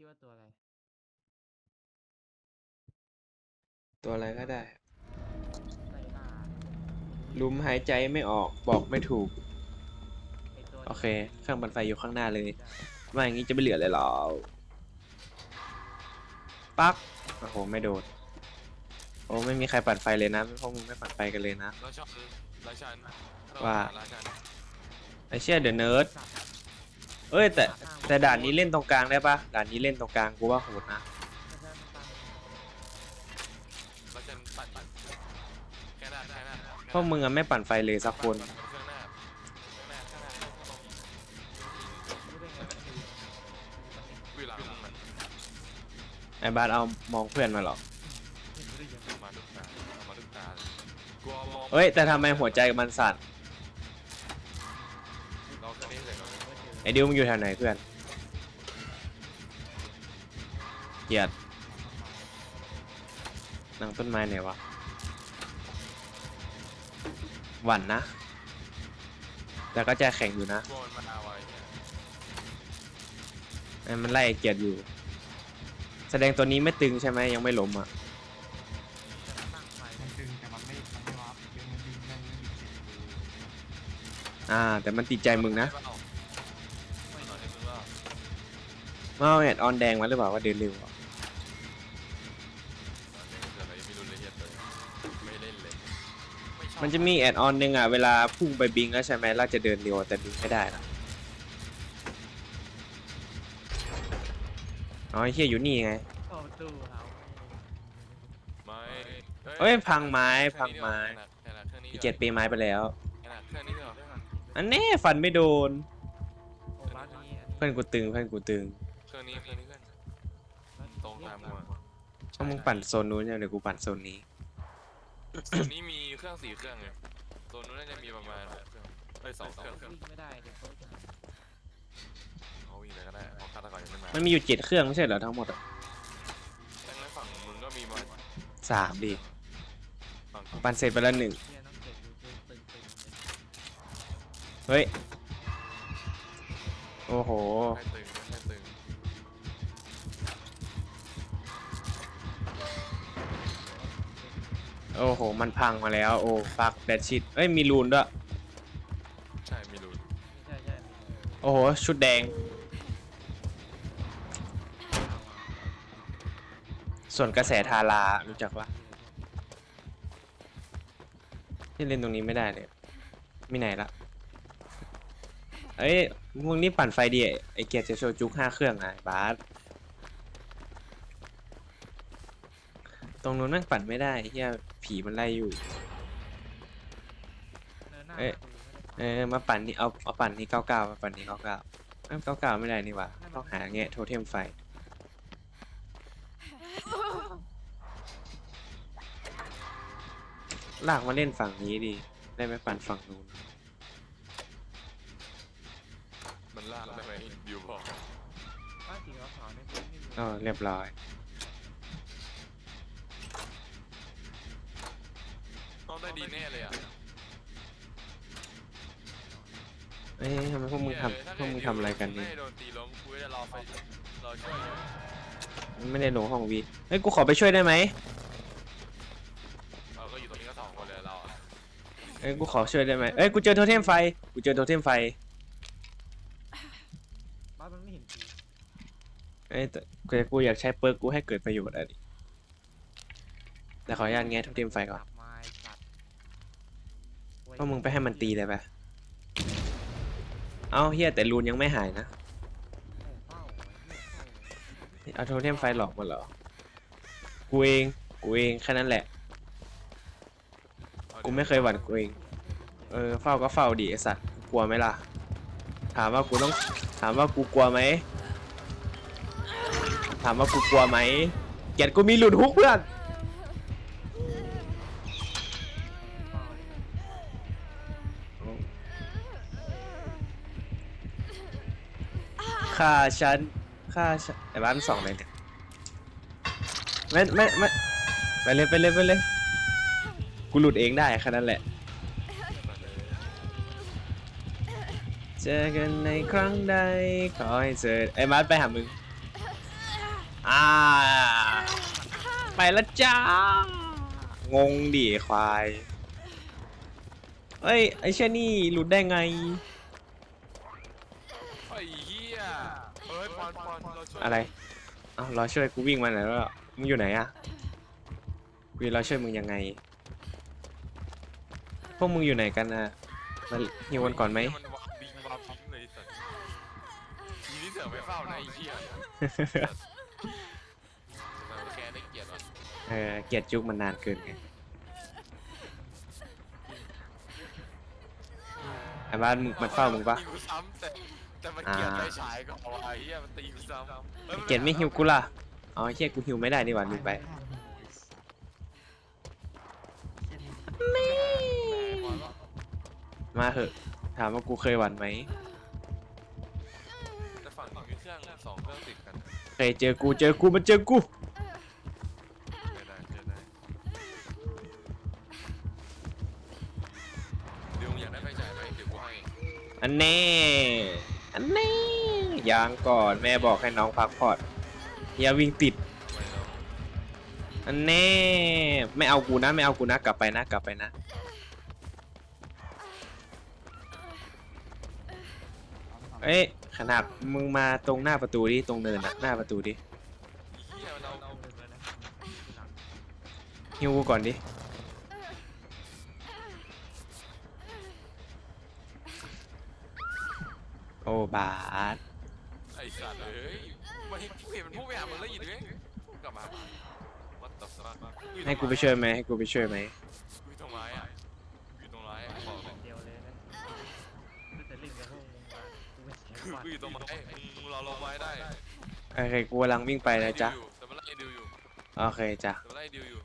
คิดว่าตัวอะไร ตัวอะไรก็ได้ ไล่ล่าลุมหายใจไม่ออกบอกไม่ถูก ไอ้ตัวโอเค เครื่องปั่นไฟอยู่ข้างหน้าเลย ว่าอย่างนี้จะไม่เหลือเลยเหรอปักโอ้โห ไม่โดนโอ้ไม่มีใครปั่นไฟเลยนะพวกมึงไม่ปั่นไฟกันเลยนะ ราชันราชันว่า ราชันไอเชี่ยเดอะเนิร์ดสัตว์ เอ้ยแต่แต่ด่านนี้เล่นตรงกลางได้ปะด่านนี้เล่นตรงกลางกูว่าโหดนะไม่ใช่มันตั้งราชันปั่นแค่หน้าแค่หน้าพวกมึงอะไม่ปั่นไฟเลยสักคนเครื่องหน้าเครื่องหน้าเครื่องหน้าคือวิหลังมันไอบาสเอามองเพื่อนมาหรอมาทุกตามาทุกตาเลยกลัวมองเอ้ยแต่ทำไมหัวใจมันสั่น ไอดิวมึงอยู่แถวไหนเพื่อนเกลียดหนังต้นไม้ไหนวะ หวั่นนะ แต่ก็ใจแข็งอยู่นะกลัวมันมาไว้เนี่ยไอ้มันไล่ไอ้เกียรติอยู่ แสดงตัวนี้ไม่ตึงใช่ไหมยังไม่ล้มอะจะตั้งไฟมันดึงแต่มันไม่มันไม่วับดึงมันดึงมันไม่ดึงเสร็จอ่า แต่มันติดใจมึงนะไม่หน่ มาเอาแอดออนแดงมาหรือเปล่าว่าเดินเร็วอะเดี๋ยวอะไรไม่รู้ละเอียดเลยไม่เล่นเลยไชอบมันจะมีแอดออนหนึ่งอะเวลาพุ่งไปบิงแล้วใช่ไหมเราจะเดินเร็วแต่บิงไม่ได้นะอ๋อไอ้เฮียอยู่นี่ไงเข้าประตูเขาไม่เอ้ยพังไม้พังไม้แค่นั้นเครื่องนี้อีเจ็ดปีไม้ไปแล้วแค่นั้นเครื่องนี้เดียวอันนี้ฟันไม่โดน โอ้บ้านนี้อันนี้เพื่อนกูตึงเพื่อนกูตึง เครื่องนี้เครื่องนี้เพื่อนบ้านตรงตามหัวถ้ามึงปั่นโซนนู้นใช่ไหมเดี๋ยวกูปั่นโซนนี้ตัวนี้มีเครื่องสี่เครื่องไงตัวนู้นน่าจะมีประมาณหกเครื่องเอ้ยสองเครื่องวิ่งไม่ได้เดี๋ยวเขาจะเอาอีกเลยก็ได้เพราะฆาตกรยังไม่มามันมีอยู่เจ็ดเครื่องไม่ใช่เหรอทั้งหมดอะดังนั้นฝั่งมึงก็มีมาสามดิ ฝั่งปั่นเสร็จไปแล้วหนึ่งเฮียน้องเจ็บดูตึงตึงตึงเลยเฮ้ย โอ้โห ให้ตึงให้ตึง โอ้โห มันพังมาแล้ว โอ้ฟักแดดชิดเอ้ย มีรูนด้วย ใช่ มีรูนใช่ใช่มีโอ้โห ชุดแดง ส่วนกระแสทารา รู้จักปะที่เล่นตรงนี้ไม่ได้เลยไม่ไหนละเอ้ยมึงนี่ปั่นไฟดิไอเกียรติจะโชว์จุกห้าเครื่องอะไอ้บาส ตรงนู้นแม่งปั่นไม่ได้เฮียผีมันไล่อยู่ เนินหน้าเอ๊ะประตูไม่ได้เออมาปั่นนี่เอาเอาปั่นนี่เก้าเก้ามาปั่นนี่เก้าเก้าเอ้าเก้าเก้าไม่ได้นี่หว่าต้องหาแงะโทเทมไฟ ลากมาเล่นฝั่งนี้ดิได้ไหมปั่นฝั่งนู้น มันลากได้ไหมบิวบอก บ้านสีขาวๆเนี่ยไม่มีอ๋อเรียบร้อย ต้องได้ดีแน่เลยอะเอ้ยทำไมพวกมึงทำพวกมึงทำอะไรกันนี่ไม่โดนตีล้มกูจะรอไฟรอช่วยอยู่ไม่ได้ลงห้องวีเฮ้ยกูขอไปช่วยได้ไหมเราก็อยู่ตรงนี้ก็สองคนเลยเราอะเอ้ยกูขอช่วยได้ไหมเอ้ยกูเจอโทเทมไฟกูเจอโทเทมไฟบ้านมันไม่เห็นกูเอ้ยแต่แต่กูอยากใช้เปิร์กกูให้เกิดประโยชน์อะดิแต่ขออนุญาตแงะโทเทมไฟก่อน กมึงไปให้มันตีเลยไป เอ้าเฮียแต่รูนยังไม่หายนะโอ้เป้าเหี้ยเป้าเอาโทเทมไฟหลอกมาเหรอ กูเอง กูเองแค่นั้นแหละ กูไม่เคยหวั่นกูเอง เออเฝ้าก็เฝ้าดิไอสัตว์กูกลัวไหมล่ะ ถามว่ากูต้อง ถามว่ากูกลัวไหม ถามว่ากูกลัวไหมเกียรติกูมีหลุดฮุกเพื่อน ฆ่าฉันฆ่าฉันไอ้บ้านสองเลยเนี่ยไม่ไม่ไม่ไปเลยไปเลยไปเลยกูหลุดเองได้แค่นั้นแหละ เจอกันในครั้งใดขอให้เจอไอ้มาร์ทไปหามึงอ่าไปแล้วจ้างงดิควายเอ้ยไอ้เช่นี่หลุดได้ไง ไอ้เหี้ยเฮ้ยป อนปอนเราช่วยอะไรเอ้ารอช่วยกูวิ่งมาไหนแล้วมึงอยู่ไหนอะกูจะรอช่วยมึงยังไง พวกมึงอยู่ไหนกันนะมาฮิวกันก่อนไหม มันวับบิงวับบิงเลยสัตว์ทีนี้เสือไม่เข้านะไอ้เหี้ยเราแค่ได้เกียรติว่ะเออเกลียดจุกมันนานเกินไงไอ้บ้านมึงมันเฝ้ามึงปะตีกูซ้ำแต่ แต่มันเกลียดไฟฉายก็เอาไอ้เหี้ยมันตีกูซ้ำอ้เกลียดไม่ฮิวกูล่ะอ๋อเฮียกูฮิวไม่ได้นี่หว่าลืมไปมาเหอะถามว่ากูเคยหวั่นไหมแต่ฝั่งนี้มีเครื่องสองเครื่องติดกันเคยเจอกูเจอกูมันเจอกู ก่อน แม่บอกให้น้องพักผ่อนอย่าวิ่งติดอันแน่ไม่เอากูนะไม่เอากูนะกลับไปนะกลับไปนะเอ้ยขนาดมึงมาตรงหน้าประตูดิตรงเนินนะหน้าประตูดิฮิวกูก่อนดิโอ้บาส สัตว์เอ้ยมันกูเห็นมันพูดไปหามึงแล้วหยิบเลยกลับมา What the fuck ให้กูไปช่วยไหมให้กูไปช่วยไหมกูอยู่ตรงไม้อะกูอยู่ตรงไม้อะบอกเลยเดียวเลยนะตั้งแต่เล่นกับพวกมึงมากูไม่เสียคือวันกูอยู่ตรงไม้มึงรอลงไม้ได้โอเคกูกำลังวิ่งไปนะจ๊ะแต่มันไล่ดิวอยู่โอเคจ้ะแต่มันไล่ดิวอยู่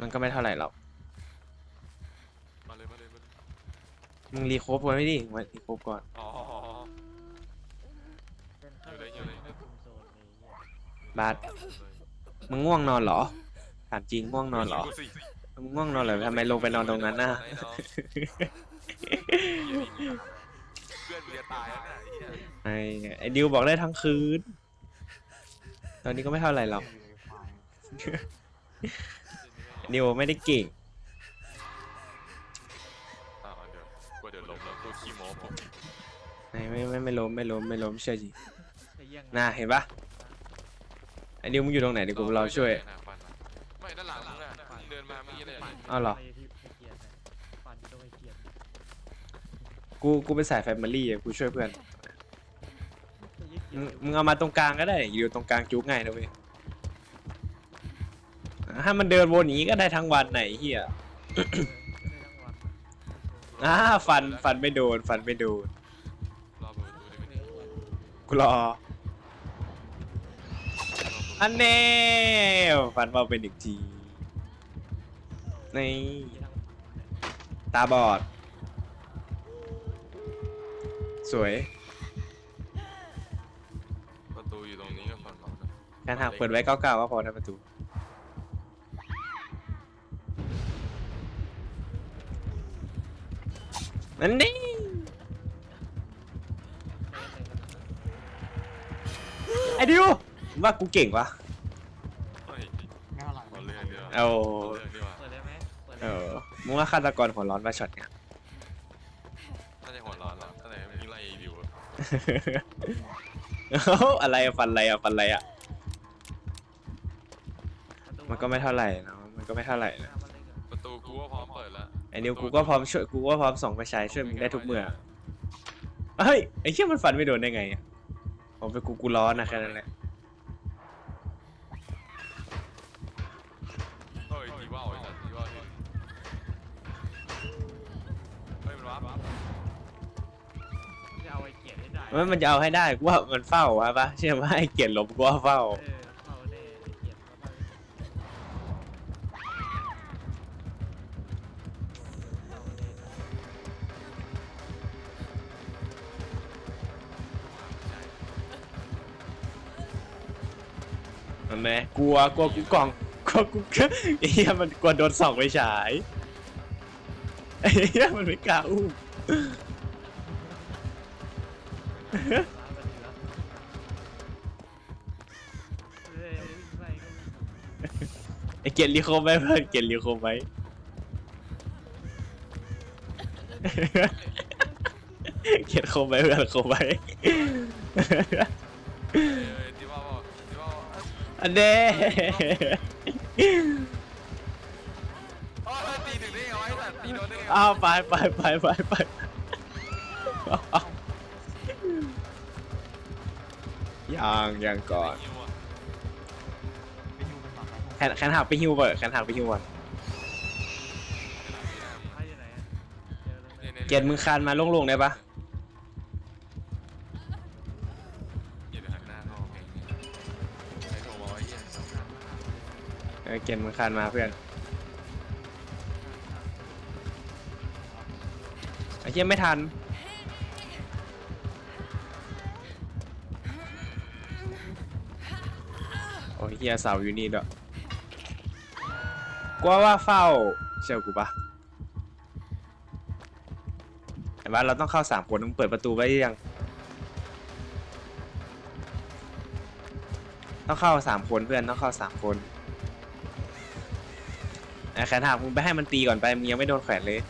มันก็ไม่เท่าไหร่หรอกมาเลยมาเลยมาเลยมึงรีโคฟไว้ไม่ดิมารีโคฟก่อนอ๋อ เป็นเข้า อยู่ ไป เลยอยู่เลย ให้คุมโซนเลยเนี่ย บาสมึงง่วงนอนเหรอ ถามจริงง่วงนอนเหรอกูสิมึงง่วงนอนเหรอทำไมลงไปนอนตรงนั้นน่ะให้น้องเพื่อนมึงจะตายแล้วนะไอ้เหี้ยไอ้ไอ้ดิวบอกได้ทั้งคืน ตอนนี้ก็ไม่เท่าไหร่หรอกดิวไม่ได้เก่ง อ่าเดี๋ยวกูเดี๋ยวลงแล้วกูขี้โม้ผมไม่ไม่ไม่ไม่ล้มไม่ล้มไม่ล้มเชื่อจีไอ้เหี้ยังน่าเห็นปะไอ้ดิวมึงอยู่ตรงไหนเดี๋ยวกูรอช่วยไม่ด้านหลังมึงอะมึงเดินมาเมื่อกี้เลยอ้าวเหรอไที่ให้เกียรตินะปั่นที่ต้องให้เกียรติกูกูเป็นสายแฟมิลี่อะกูช่วยเพื่อนจะยึดเกียมึงรติมึงเอามาตรงกลางก็ได้อยู่ตรงกลางจุกง่ายนะเว้ยถ้ามันเดินวนอย่างนี้ก็ได้ทั้งวันไหนเฮียเออจะได้ทั้งวันอ่าฟันฟันไม่โดน ฟันไม่โดนรอเปิดประตูดิไม่ได้กูรอ อันแน่ฟันเบาเป็นอีกทีนี่มีทั้งตาบอด สวย ประตูอยู่ตรงนี้กับฝั่งเรานะการหักเปิดไว้เก้าเก้าว่าพอนะประตู นั่นนี่ไอ้ดิวมึง ว่ากูเก่งวะเฮ้ยไม่เท่าไหร่เอาเรื่องเดียวเอาเอาเรื่องดีกว่าเปิดได้ไหมเปิดเอได้ไหมอมึงว่าฆาตกรหัวร้อนมาช็อตเนี่ย น่าจะหัวร้อนแล้วตั้งแต่ยิงไล่ดิวอะเอ้าอะไรอะฟันอะไรอะฟันอะไรอะประตูมันก็ไม่เท่าไหร่เนอะมันก็ไม่เท่าไหร่นะมันเลยเหรอประตูกูก็พร้อมเปิดแล้วไอ้นิวกูก็พร้อมช่วยกูก็พร้อมส่องไปใช้ช่วยมึงได้ทุกเมื่อเฮ้ยไอ้เชี่ยมันฟันไม่โดนได้ไงอะผมเป็นกูกูร้อนนะแค่นั้นแหละ ได้มันมันจะเอาให้ได้กูว่ามันเฝ้าวะปะเชื่อว่าไอ้เกียรติลมกูว่าเฝ้า เออเข้าแน่ไอ้เกียรติเข้าแน่มันไหมกลัวกลัวกูกล่องกลัวกูไอ้เหี้ยมันกลัวโดนส่องไปฉายไอ้เหี้ยมันไม่กล้าอุ้ม ไอเกียรลิโคมไหมเพื่อนเกียลิโคมไหมเกียโคมไหมเพื่อนโคมไหมอันเด้อ้าวไปไปไปไปไป ยังยังก่อนแขนแคหักไปฮิวเปิดแขนหักไปฮิวก่อนเกียรมึงคานมาโล่งๆได้ปะเกียรมึงคานมาเพื่อนไอ้เหี้ไม่ทัน เฮียเสาอยู่นี่ด้วยกลัวว่าเฝ้าเชื่อกูปะไอ้บ้าเราต้องเข้าสามคนมึงเปิดประตูไว้ยัง ต้องเข้าสามคนเพื่อนต้องเข้าสามคนไอ้แขนหักมึงไปให้มันตีก่อนไปมึงยังไม่โดนแขวนเลย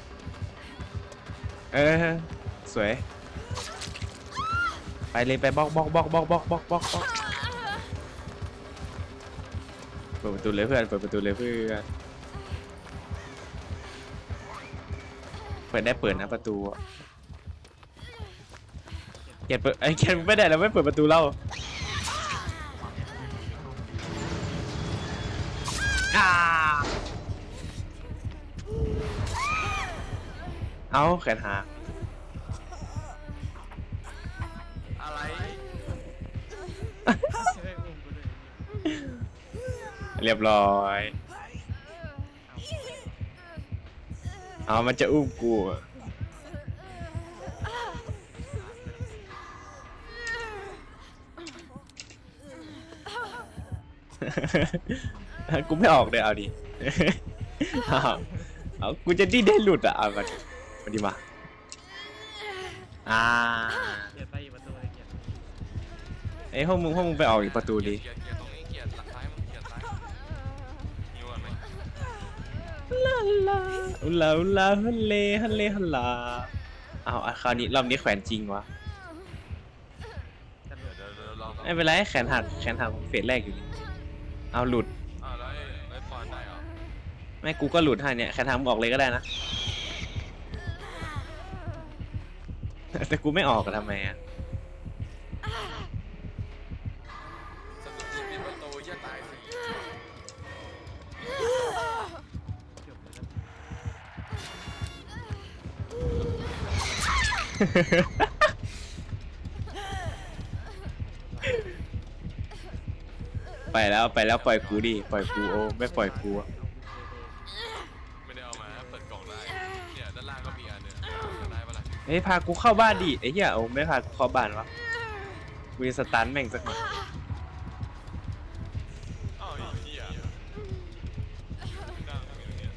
เออ สวย ไปเลยไปบล็อกบล็อกบล็อกบล็อกบล็อกบล็อกบล็อก ปิดประตูเลยเพื่อน เปิดประตูเลยเพื่อน เปิดได้เปิดนะประตูอะเกียเปิดไอ้เกียไม่ได้แล้วไม่เปิดประตูเล่าหมาเนี่ยไม่มีก็ต้องดีอ่าเอาแขนหัก เรียบร้อย เอามันจะอุ้มกูอะกูไม่ออกเลยเอาดิ เอาเอากูจะดิ้นได้หลุดอะเอามาดิมาดิมาอ่าเกียร์ไปอีกประตูเลยเกียร์เอ้ยพวกมึงพวกมึงไปออกอีกประตูดิ เกียร์เกียร์ตรงนี้เกียร์ ลาลาอุลาอุลาฮันเลฮันเลฮันลาเอาอะคราวนี้รอบนี้แขวนจริงวะกันเดี๋ยวเดี๋ยวเดี๋ยวลองลองไม่เป็นไรแขนหักแขนหักเฟสแรกอยู่นี่เอาหลุดอ้าวแล้วไอ้ไอ้ปอนได้เหรอไม่กูก็หลุดให้เนี่ยแขนหักมึงออกเลยก็ได้นะ แต่กูไม่ออกอะทำไมอะ ไปแล้วไปแล้วปล่อยกูดิปล่อยกูโอ้ไม่ปล่อยกูอะไม่ได้เอามาเปิดกล่องได้เนี่ยด้านล่างก็มีอันหนึงได้ปะล่ะเฮ้ยพากูเข้าบ้านดิไอ้เหี้ยโอ้ไม่พากูเข้าบ้านวะกูจะสตันแม่งสักหน่อยอ้าวไอ้เหี้ยนั่งอยู่เนี่ย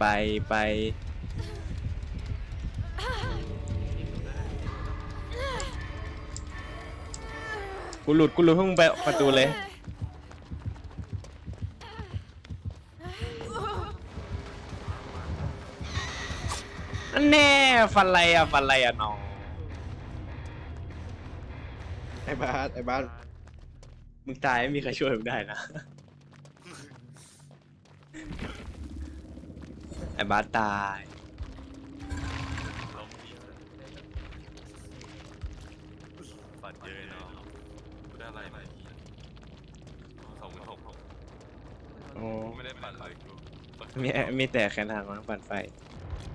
ไปไป กูหลุดกูหลุดเพิ่งไปประตูเลยอันแน่ฟันไรอะฟันไรอะน้อง ไอ้บ้านไอ้บ้านมึงตายไม่มีใครช่วยมึงได้นะ ไอ้บ้านตาย ไม่ได้ปัดเลยกูมีมีแต่แขนหักมั้งปั่นไฟเ